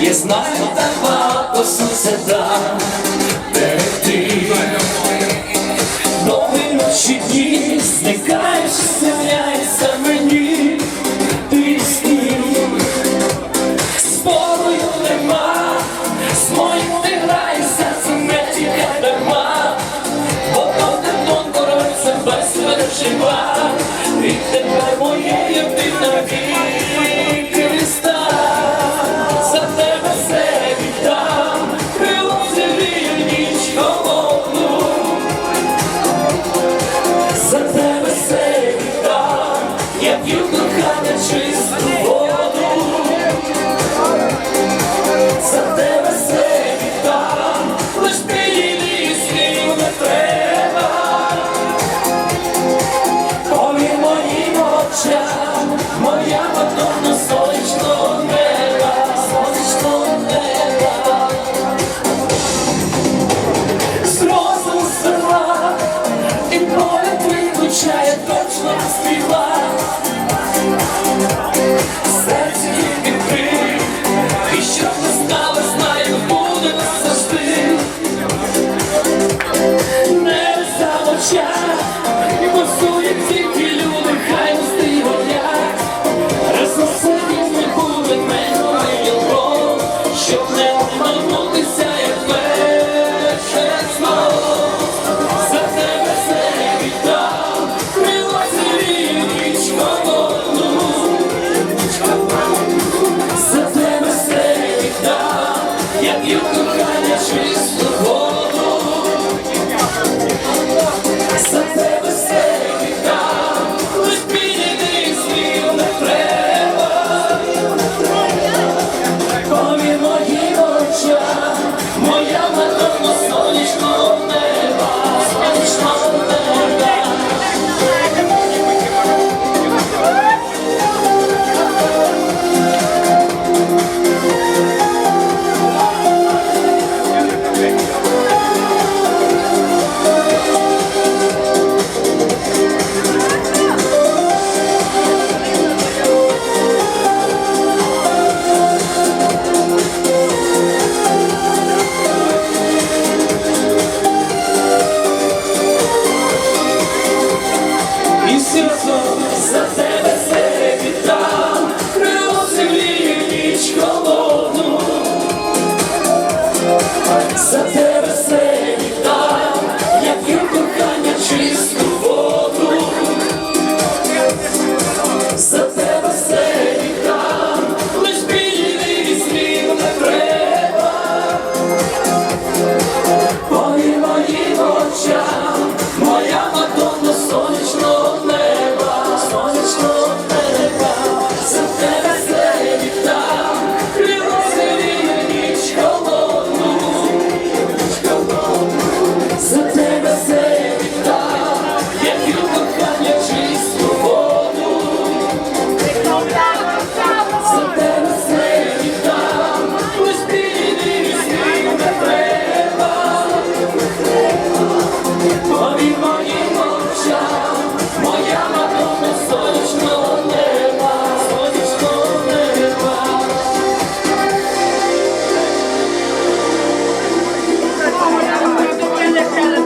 я знаю так багато сусіда, берегти Нові ночі дні зникаєш, з'являється мені, ти з ним. Спорою нема, з моїм ти граєш як його кохання число. за те веселі літа, як і кохання чисту воду, за те веселі літа, лиш білі не треба, по моїм очам, моя мати.